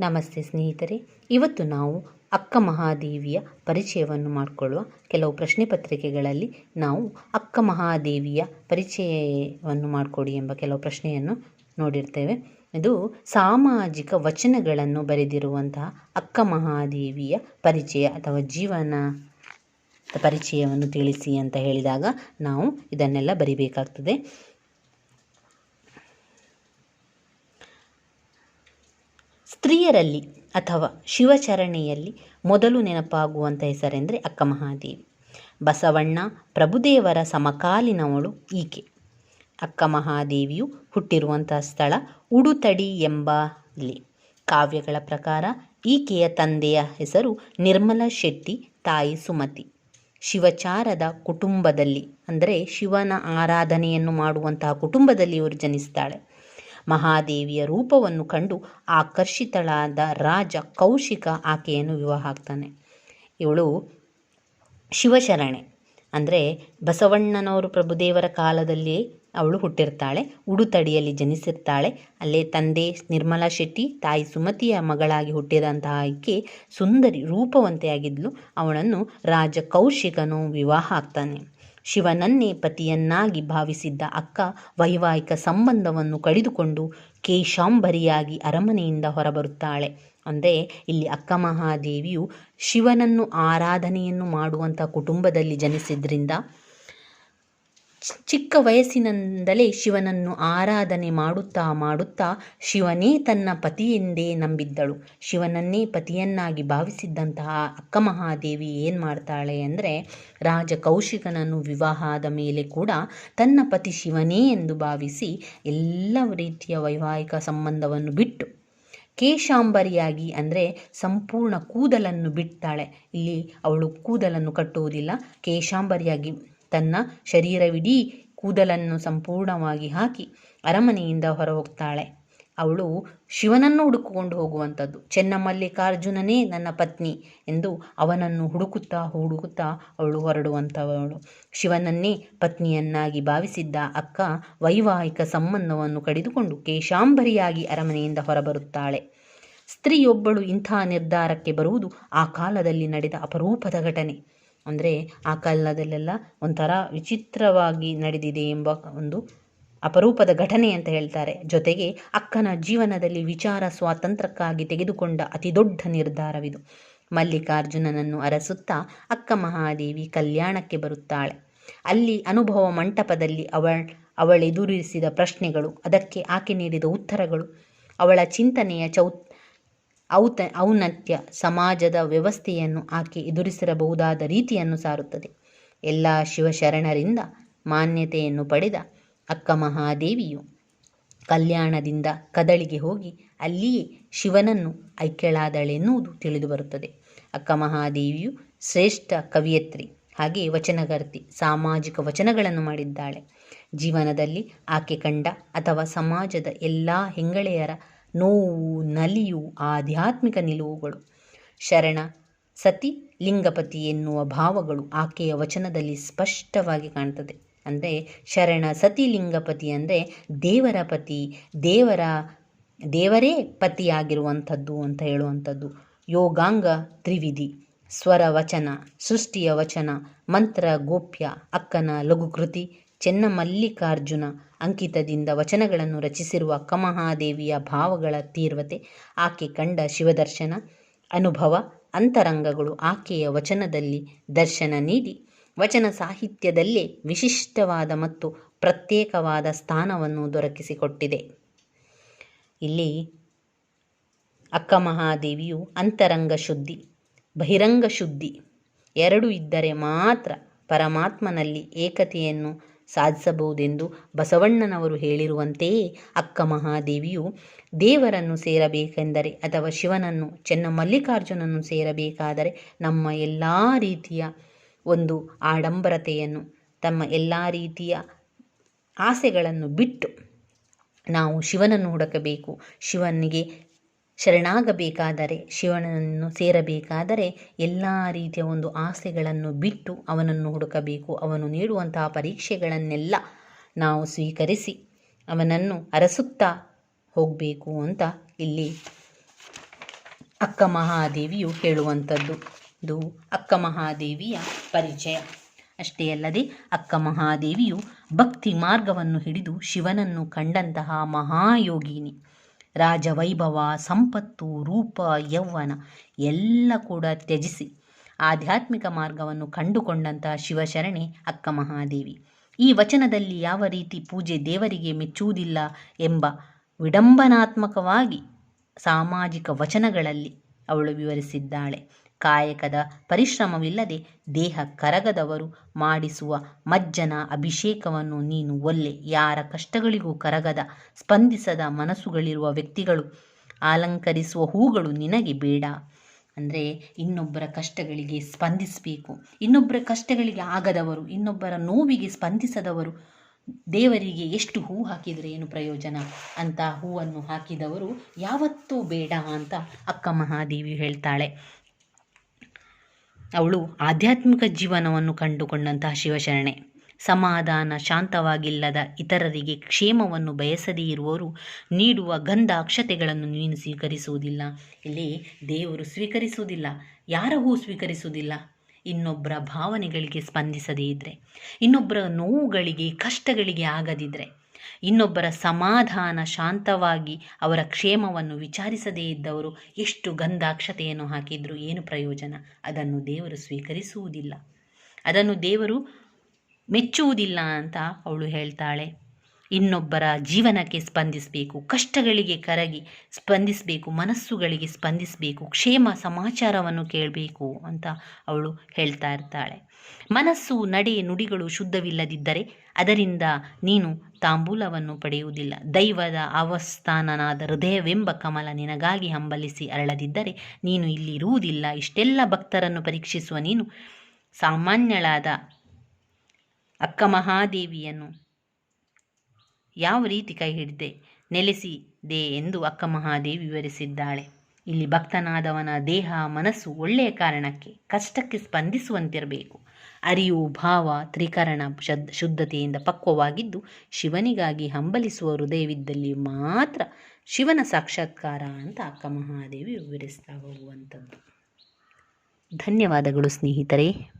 ನಮಸ್ತೆ ಸ್ನೇಹಿತರೆ. ಇವತ್ತು ನಾವು ಅಕ್ಕ ಮಹಾದೇವಿಯ ಪರಿಚಯವನ್ನು ಮಾಡಿಕೊಳ್ಳುವ ಕೆಲವು ಪ್ರಶ್ನೆ ಪತ್ರಿಕೆಗಳಲ್ಲಿ ನಾವು ಅಕ್ಕ ಮಹಾದೇವಿಯ ಪರಿಚಯವನ್ನು ಮಾಡಿಕೊಡಿ ಎಂಬ ಕೆಲವು ಪ್ರಶ್ನೆಯನ್ನು ನೋಡಿರ್ತೇವೆ. ಇದು ಸಾಮಾಜಿಕ ವಚನಗಳನ್ನು ಬರೆದಿರುವಂತಹ ಅಕ್ಕ ಮಹಾದೇವಿಯ ಪರಿಚಯ ಅಥವಾ ಜೀವನ ಪರಿಚಯವನ್ನು ತಿಳಿಸಿ ಅಂತ ಹೇಳಿದಾಗ ನಾವು ಇದನ್ನೆಲ್ಲ ಬರಿಬೇಕಾಗ್ತದೆ. ಸ್ತ್ರೀಯರಲ್ಲಿ ಅಥವಾ ಶಿವಚರಣೆಯಲ್ಲಿ ಮೊದಲು ನೆನಪಾಗುವಂಥ ಹೆಸರೆಂದರೆ ಅಕ್ಕ ಮಹಾದೇವಿ. ಬಸವಣ್ಣ ಪ್ರಭುದೇವರ ಸಮಕಾಲೀನವಳು ಈಕೆ. ಅಕ್ಕ ಮಹಾದೇವಿಯು ಸ್ಥಳ ಉಡುತಡಿ ಎಂಬಲ್ಲಿ ಕಾವ್ಯಗಳ ಪ್ರಕಾರ ಈಕೆಯ ತಂದೆಯ ಹೆಸರು ನಿರ್ಮಲ ಶೆಟ್ಟಿ, ತಾಯಿ ಸುಮತಿ. ಶಿವಚಾರದ ಕುಟುಂಬದಲ್ಲಿ ಅಂದರೆ ಶಿವನ ಆರಾಧನೆಯನ್ನು ಮಾಡುವಂತಹ ಕುಟುಂಬದಲ್ಲಿ ಇವರು ಜನಿಸ್ತಾಳೆ. ಮಹಾದೇವಿಯ ರೂಪವನ್ನು ಕಂಡು ಆಕರ್ಷಿತಳಾದ ರಾಜ ಕೌಶಿಕ ಆಕೆಯನ್ನು ವಿವಾಹ ಆಗ್ತಾನೆ. ಇವಳು ಶಿವಶರಣೆ. ಅಂದರೆ ಬಸವಣ್ಣನವರು ಪ್ರಭುದೇವರ ಕಾಲದಲ್ಲಿ ಅವಳು ಹುಟ್ಟಿರ್ತಾಳೆ, ಉಡುತಡಿಯಲ್ಲಿ ಜನಿಸಿರ್ತಾಳೆ. ಅಲ್ಲೇ ತಂದೆ ನಿರ್ಮಲಾ ಶೆಟ್ಟಿ, ತಾಯಿ ಸುಮತಿಯ ಮಗಳಾಗಿ ಹುಟ್ಟಿದಂತಹ ಆಕೆ ಸುಂದರಿ ರೂಪವಂತೆಯಾಗಿದ್ಲು. ಅವಳನ್ನು ರಾಜ ಕೌಶಿಕನು ವಿವಾಹ ಆಗ್ತಾನೆ. ಶಿವನನ್ನೇ ಪತಿಯನ್ನಾಗಿ ಭಾವಿಸಿದ್ದ ಅಕ್ಕ ವೈವಾಹಿಕ ಸಂಬಂಧವನ್ನು ಕಡಿದುಕೊಂಡು ಕೇಶಾಂಬರಿಯಾಗಿ ಅರಮನೆಯಿಂದ ಹೊರಬರುತ್ತಾಳೆ. ಅಂದರೆ ಇಲ್ಲಿ ಅಕ್ಕ ಮಹಾದೇವಿಯು ಶಿವನನ್ನು ಆರಾಧನೆಯನ್ನು ಮಾಡುವಂಥ ಕುಟುಂಬದಲ್ಲಿ ಜನಿಸಿದ್ರಿಂದ ಚಿಕ್ಕ ವಯಸ್ಸಿನಿಂದಲೇ ಶಿವನನ್ನು ಆರಾಧನೆ ಮಾಡುತ್ತಾ ಮಾಡುತ್ತಾ ಶಿವನೇ ತನ್ನ ಪತಿಯೆಂದೇ ನಂಬಿದ್ದಳು. ಶಿವನನ್ನೇ ಪತಿಯನ್ನಾಗಿ ಭಾವಿಸಿದ್ದಂತಹ ಅಕ್ಕ ಮಹಾದೇವಿ ಏನು ಮಾಡ್ತಾಳೆ ಅಂದರೆ ರಾಜ ಕೌಶಿಕನನ್ನು ವಿವಾಹ ಆದ ಮೇಲೆ ಕೂಡ ತನ್ನ ಪತಿ ಶಿವನೇ ಎಂದು ಭಾವಿಸಿ ಎಲ್ಲ ರೀತಿಯ ವೈವಾಹಿಕ ಸಂಬಂಧವನ್ನು ಬಿಟ್ಟು ಕೇಶಾಂಬರಿಯಾಗಿ ಅಂದರೆ ಸಂಪೂರ್ಣ ಕೂದಲನ್ನು ಬಿಡ್ತಾಳೆ ಇಲ್ಲಿ ಅವಳು ಕೂದಲನ್ನು ಕಟ್ಟುವುದಿಲ್ಲ. ಕೇಶಾಂಬರಿಯಾಗಿ ತನ್ನ ಶರೀರವಿಡೀ ಕೂದಲನ್ನು ಸಂಪೂರ್ಣವಾಗಿ ಹಾಕಿ ಅರಮನೆಯಿಂದ ಹೊರ ಹೋಗ್ತಾಳೆ ಅವಳು ಶಿವನನ್ನು ಹುಡುಕಿಕೊಂಡು ಹೋಗುವಂಥದ್ದು. ಚೆನ್ನಮಲ್ಲಿಕಾರ್ಜುನನೇ ನನ್ನ ಪತ್ನಿ ಎಂದು ಅವನನ್ನು ಹುಡುಕುತ್ತಾ ಹುಡುಕುತ್ತಾ ಅವಳು ಹೊರಡುವಂಥವಳು. ಶಿವನನ್ನೇ ಪತ್ನಿಯನ್ನಾಗಿ ಭಾವಿಸಿದ್ದ ಅಕ್ಕ ವೈವಾಹಿಕ ಸಂಬಂಧವನ್ನು ಕಡಿದುಕೊಂಡು ಕೇಶಾಂಬರಿಯಾಗಿ ಅರಮನೆಯಿಂದ ಹೊರಬರುತ್ತಾಳೆ. ಸ್ತ್ರೀಯೊಬ್ಬಳು ಇಂಥ ನಿರ್ಧಾರಕ್ಕೆ ಬರುವುದು ಆ ಕಾಲದಲ್ಲಿ ನಡೆದ ಅಪರೂಪದ ಘಟನೆ. ಅಂದರೆ ಆ ಕಾಲದಲ್ಲೆಲ್ಲ ಒಂಥರ ವಿಚಿತ್ರವಾಗಿ ನಡೆದಿದೆ ಎಂಬ ಒಂದು ಅಪರೂಪದ ಘಟನೆ ಅಂತ ಹೇಳ್ತಾರೆ. ಜೊತೆಗೆ ಅಕ್ಕನ ಜೀವನದಲ್ಲಿ ವಿಚಾರ ಸ್ವಾತಂತ್ರ್ಯಕ್ಕಾಗಿ ತೆಗೆದುಕೊಂಡ ಅತಿದೊಡ್ಡ ನಿರ್ಧಾರವಿದು. ಮಲ್ಲಿಕಾರ್ಜುನನನ್ನು ಅರಸುತ್ತಾ ಅಕ್ಕ ಮಹಾದೇವಿ ಕಲ್ಯಾಣಕ್ಕೆ ಬರುತ್ತಾಳೆ. ಅಲ್ಲಿ ಅನುಭವ ಮಂಟಪದಲ್ಲಿ ಅವಳ, ಅವಳೆದುರಿಸಿದ ಪ್ರಶ್ನೆಗಳು, ಅದಕ್ಕೆ ಆಕೆ ನೀಡಿದ ಉತ್ತರಗಳು, ಅವಳ ಚಿಂತನೆಯ ಚೌ ಔತ, ಔನ್ನತ್ಯ ಸಮಾಜದ ವ್ಯವಸ್ಥೆಯನ್ನು ಆಕೆ ಎದುರಿಸಿರಬಹುದಾದ ರೀತಿಯನ್ನು ಸಾರುತ್ತದೆ. ಎಲ್ಲ ಶಿವಶರಣರಿಂದ ಮಾನ್ಯತೆಯನ್ನು ಪಡೆದ ಅಕ್ಕ ಮಹಾದೇವಿಯು ಕಲ್ಯಾಣದಿಂದ ಕದಳಿಗೆ ಹೋಗಿ ಅಲ್ಲಿಯೇ ಶಿವನನ್ನು ಐಕ್ಯಳಾದಳೆನ್ನುವುದು ತಿಳಿದುಬರುತ್ತದೆ. ಅಕ್ಕ ಮಹಾದೇವಿಯು ಶ್ರೇಷ್ಠ ಕವಿಯತ್ರಿ, ಹಾಗೆ ವಚನಗರ್ತಿ, ಸಾಮಾಜಿಕ ವಚನಗಳನ್ನು ಮಾಡಿದ್ದಾಳೆ. ಜೀವನದಲ್ಲಿ ಆಕೆ ಕಂಡ ಅಥವಾ ಸಮಾಜದ ಎಲ್ಲ ಹೆಂಗಳೆಯರ ನೋವು, ನಲಿಯು, ಆಧ್ಯಾತ್ಮಿಕ ನಿಲುವುಗಳು. ಶರಣ, ಸತಿ, ಲಿಂಗಪತಿ ಎನ್ನುವ ಭಾವಗಳು ಆಕೆಯ ವಚನದಲ್ಲಿ ಸ್ಪಷ್ಟವಾಗಿ ಕಾಣ್ತದೆ. ಅಂದರೆ ಶರಣ, ಸತಿ, ಲಿಂಗಪತಿ ಅಂದರೆ ದೇವರ ಪತಿ, ದೇವರ, ದೇವರೇ ಪತಿಯಾಗಿರುವಂಥದ್ದು ಅಂತ ಹೇಳುವಂಥದ್ದು. ಯೋಗಾಂಗ ತ್ರಿವಿಧಿ, ಸ್ವರ ವಚನ, ಸೃಷ್ಟಿಯ ವಚನ, ಮಂತ್ರ, ಗೋಪ್ಯ, ಅಕ್ಕನ ಲಘುಕೃತಿ ಚೆನ್ನಮಲ್ಲಿಕಾರ್ಜುನ ಅಂಕಿತದಿಂದ ವಚನಗಳನ್ನು ರಚಿಸಿರುವ ಅಕ್ಕಮಹಾದೇವಿಯ ಭಾವಗಳ ತೀವ್ರತೆ, ಆಕೆ ಕಂಡ ಶಿವದರ್ಶನ ಅನುಭವ, ಅಂತರಂಗಗಳು ಆಕೆಯ ವಚನದಲ್ಲಿ ದರ್ಶನ ನೀಡಿ. ವಚನ ಸಾಹಿತ್ಯದಲ್ಲೇ ವಿಶಿಷ್ಟವಾದ ಮತ್ತು ಪ್ರತ್ಯೇಕವಾದ ಸ್ಥಾನವನ್ನು ದೊರಕಿಸಿಕೊಟ್ಟಿದೆ. ಇಲ್ಲಿ ಅಕ್ಕ ಮಹಾದೇವಿಯು ಅಂತರಂಗ ಶುದ್ಧಿ, ಬಹಿರಂಗ ಶುದ್ಧಿ, ಎರಡು ಇದ್ದರೆ ಮಾತ್ರ ಪರಮಾತ್ಮನಲ್ಲಿ ಏಕತೆಯನ್ನು ಸಾಧಿಸಬಹುದೆಂದು ಬಸವಣ್ಣನವರು ಹೇಳಿರುವಂತೆಯೇ ಅಕ್ಕ ಮಹಾದೇವಿಯು ದೇವರನ್ನು ಸೇರಬೇಕೆಂದರೆ ಅಥವಾ ಶಿವನನ್ನು ಚೆನ್ನಮಲ್ಲಿಕಾರ್ಜುನನ್ನು ಸೇರಬೇಕಾದರೆ ನಮ್ಮ ಎಲ್ಲ ರೀತಿಯ ಒಂದು ಆಡಂಬರತೆಯನ್ನು, ತಮ್ಮ ಎಲ್ಲ ರೀತಿಯ ಆಸೆಗಳನ್ನು ಬಿಟ್ಟು ನಾವು ಶಿವನನ್ನು ಹುಡುಕಬೇಕು. ಶಿವನಿಗೆ ಶರಣಾಗಬೇಕಾದರೆ, ಶಿವನನ್ನು ಸೇರಬೇಕಾದರೆ ಎಲ್ಲ ರೀತಿಯ ಒಂದು ಆಸೆಗಳನ್ನು ಬಿಟ್ಟು ಅವನನ್ನು ಹುಡುಕಬೇಕು. ಅವನು ನೀಡುವಂತಹ ಪರೀಕ್ಷೆಗಳನ್ನೆಲ್ಲ ನಾವು ಸ್ವೀಕರಿಸಿ ಅವನನ್ನು ಅರಸುತ್ತಾ ಹೋಗಬೇಕು ಅಂತ ಇಲ್ಲಿ ಅಕ್ಕ ಮಹಾದೇವಿಯು ಹೇಳುವಂಥದ್ದು. ಇದು ಅಕ್ಕ ಮಹಾದೇವಿಯ ಪರಿಚಯ. ಅಷ್ಟೇ ಅಲ್ಲದೆ ಅಕ್ಕ ಮಹಾದೇವಿಯು ಭಕ್ತಿ ಮಾರ್ಗವನ್ನು ಹಿಡಿದು ಶಿವನನ್ನು ಕಂಡಂತಹ ಮಹಾಯೋಗಿನಿ. ರಾಜವೈಭವ, ಸಂಪತ್ತು, ರೂಪ, ಯೌವನ ಎಲ್ಲ ಕೂಡ ತ್ಯಜಿಸಿ ಆಧ್ಯಾತ್ಮಿಕ ಮಾರ್ಗವನ್ನು ಕಂಡುಕೊಂಡಂತಹ ಶಿವಶರಣೆ ಅಕ್ಕ ಮಹಾದೇವಿ. ಈ ವಚನದಲ್ಲಿ ಯಾವ ರೀತಿ ಪೂಜೆ ದೇವರಿಗೆ ಮೆಚ್ಚುವುದಿಲ್ಲ ಎಂಬ ವಿಡಂಬನಾತ್ಮಕವಾಗಿ ಸಾಮಾಜಿಕ ವಚನಗಳಲ್ಲಿ ಅವಳು ವಿವರಿಸಿದ್ದಾಳೆ. ಕಾಯಕದ ಪರಿಶ್ರಮವಿಲ್ಲದೆ ದೇಹ ಕರಗದವರು ಮಾಡಿಸುವ ಮಜ್ಜನ ಅಭಿಷೇಕವನ್ನು ನೀನು ಒಲ್ಲೆ. ಯಾರ ಕಷ್ಟಗಳಿಗೂ ಕರಗದ, ಸ್ಪಂದಿಸದ ಮನಸ್ಸುಗಳಿರುವ ವ್ಯಕ್ತಿಗಳು ಅಲಂಕರಿಸುವ ಹೂಗಳು ನಿನಗೆ ಬೇಡ. ಅಂದರೆ ಇನ್ನೊಬ್ಬರ ಕಷ್ಟಗಳಿಗೆ ಸ್ಪಂದಿಸಬೇಕು. ಇನ್ನೊಬ್ಬರ ಕಷ್ಟಗಳಿಗೆ ಆಗದವರು, ಇನ್ನೊಬ್ಬರ ನೋವಿಗೆ ಸ್ಪಂದಿಸದವರು ದೇವರಿಗೆ ಎಷ್ಟು ಹೂ ಹಾಕಿದರೆ ಏನು ಪ್ರಯೋಜನ? ಅಂತ ಹೂವನ್ನು ಹಾಕಿದವರು ಯಾವತ್ತೂ ಬೇಡ ಅಂತ ಅಕ್ಕ ಮಹಾದೇವಿ ಹೇಳ್ತಾಳೆ. ಅವಳು ಆಧ್ಯಾತ್ಮಿಕ ಜೀವನವನ್ನು ಕಂಡುಕೊಂಡಂತಹ ಶಿವಶರಣೆ. ಸಮಾಧಾನ ಶಾಂತವಾಗಿಲ್ಲದ ಇತರರಿಗೆ ಕ್ಷೇಮವನ್ನು ಬಯಸದೇ ಇರುವವರು ನೀಡುವ ಗಂಧ ಅಕ್ಷತೆಗಳನ್ನು ನೀನು ಸ್ವೀಕರಿಸುವುದಿಲ್ಲ. ಇಲ್ಲಿ ದೇವರು ಸ್ವೀಕರಿಸುವುದಿಲ್ಲ ಯಾರ ಹೂ ಸ್ವೀಕರಿಸುವುದಿಲ್ಲ. ಇನ್ನೊಬ್ಬರ ಭಾವನೆಗಳಿಗೆ ಸ್ಪಂದಿಸದೇ ಇದ್ದರೆ ಇನ್ನೊಬ್ಬರ ನೋವುಗಳಿಗೆ, ಕಷ್ಟಗಳಿಗೆ ಆಗದಿದ್ದರೆ ಇನ್ನೊಬ್ಬರ ಸಮಾಧಾನ ಶಾಂತವಾಗಿ ಅವರ ಕ್ಷೇಮವನ್ನು ವಿಚಾರಿಸದೇ ಇದ್ದವರು ಎಷ್ಟು ಗಂಧಾಕ್ಷತೆಯನ್ನು ಹಾಕಿದ್ರು ಏನು ಪ್ರಯೋಜನ? ಅದನ್ನು ದೇವರು ಸ್ವೀಕರಿಸುವುದಿಲ್ಲ. ಅದನ್ನು ದೇವರು ಮೆಚ್ಚುವುದಿಲ್ಲ ಅಂತ ಅವಳು ಹೇಳ್ತಾಳೆ. ಇನ್ನೊಬ್ಬರ ಜೀವನಕ್ಕೆ ಸ್ಪಂದಿಸಬೇಕು, ಕಷ್ಟಗಳಿಗೆ ಕರಗಿ ಸ್ಪಂದಿಸಬೇಕು, ಮನಸ್ಸುಗಳಿಗೆ ಸ್ಪಂದಿಸಬೇಕು, ಕ್ಷೇಮ ಸಮಾಚಾರವನ್ನು ಕೇಳಬೇಕು ಅಂತ ಅವಳು ಹೇಳ್ತಾ ಇರ್ತಾಳೆ. ಮನಸ್ಸು, ನಡೆ, ನುಡಿಗಳು ಶುದ್ಧವಿಲ್ಲದಿದ್ದರೆ ಅದರಿಂದ ನೀನು ತಾಂಬೂಲವನ್ನು ಪಡೆಯುವುದಿಲ್ಲ. ದೈವದ ಅವಸ್ಥಾನನಾದ ಹೃದಯವೆಂಬ ಕಮಲ ನಿನಗಾಗಿ ಹಂಬಲಿಸಿ ಅರಳದಿದ್ದರೆ ನೀನು ಇಲ್ಲಿರುವುದಿಲ್ಲ ಇಷ್ಟೆಲ್ಲ ಭಕ್ತರನ್ನು ಪರೀಕ್ಷಿಸುವ ನೀನು ಸಾಮಾನ್ಯಳಾದ ಅಕ್ಕ ಮಹಾದೇವಿಯನ್ನು ಯಾವ ರೀತಿ ಕೈ ಹಿಡಿದೆ? ನೆಲೆಸಿದೆ ಎಂದು ಅಕ್ಕ ಮಹಾದೇವಿ ವಿವರಿಸಿದ್ದಾಳೆ. ಇಲ್ಲಿ ಭಕ್ತನಾದವನ ದೇಹ, ಮನಸ್ಸು ಒಳ್ಳೆಯ ಕಾರಣಕ್ಕೆ ಕಷ್ಟಕ್ಕೆ ಸ್ಪಂದಿಸುವಂತಿರಬೇಕು. ಅರಿವು, ಭಾವ, ತ್ರಿಕರಣ ಶುದ್ಧ ಶುದ್ಧತೆಯಿಂದ ಪಕ್ವವಾಗಿದ್ದು ಶಿವನಿಗಾಗಿ ಹಂಬಲಿಸುವ ಹೃದಯವಿದ್ದಲ್ಲಿ ಮಾತ್ರ ಶಿವನ ಸಾಕ್ಷಾತ್ಕಾರ ಅಂತ ಅಕ್ಕ ಮಹಾದೇವಿ ವಿವರಿಸ್ತಾ ಹೋಗುವಂಥದ್ದು. ಧನ್ಯವಾದಗಳು ಸ್ನೇಹಿತರೆ.